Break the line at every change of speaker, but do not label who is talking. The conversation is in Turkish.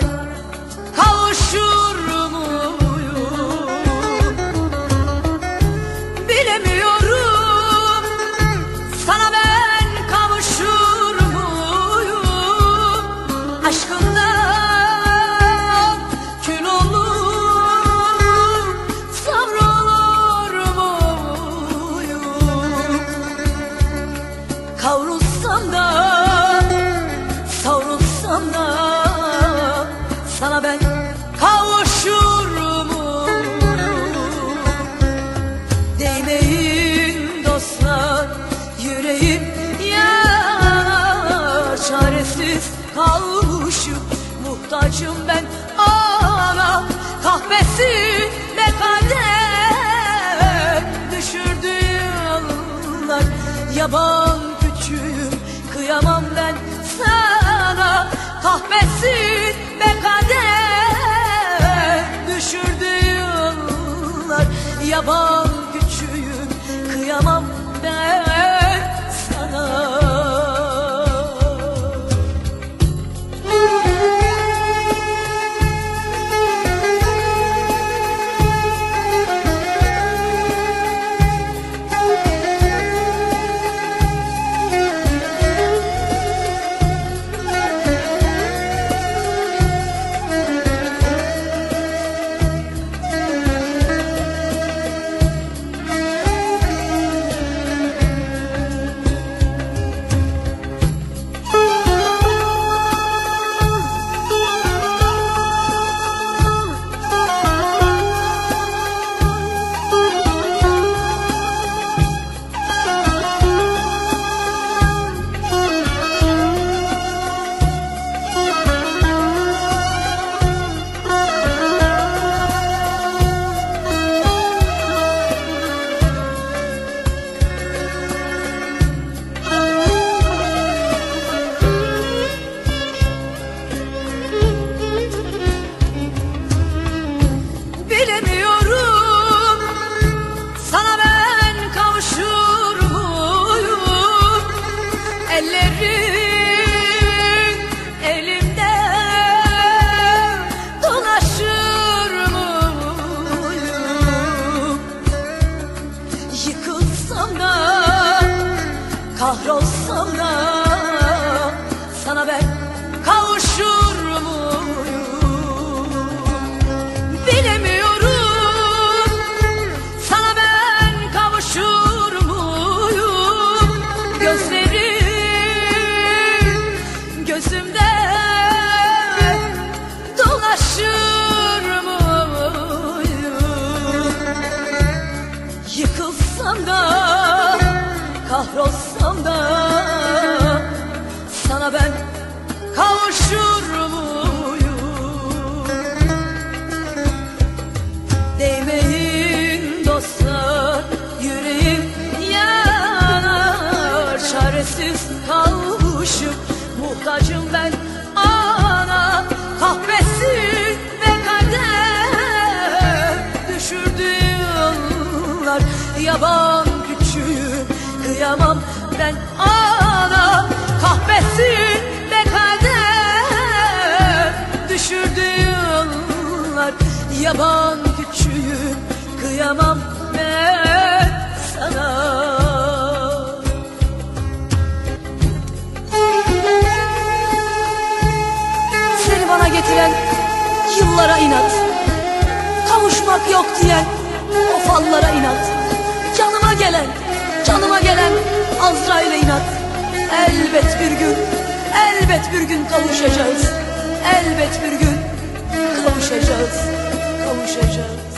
sana Değmeyin dostlar yüreğim yanar Çaresiz kalmışım. Muhtacım ben ana Kahvesi ne kader düşürdü yıllar Yaban ben kavuşur muyum? Bilemiyorum. Sana ben kavuşur muyum? Gözlerim gözümde dolaşır muyum? Yıkılsam da kahrolsam Çaresiz kalmışım muhtacım ben. Ana Kahvesi ve kader düşürdü yıllar Yaban küçüğüm kıyamam ben. Ana Kahvesi ve kader düşürdü yıllar Yaban küçüğüm kıyamam Yok diyen o fallara inat. Canıma gelen, canıma gelen Azrail'e inat. Elbet bir gün, elbet bir gün kavuşacağız. Elbet bir gün kavuşacağız, kavuşacağız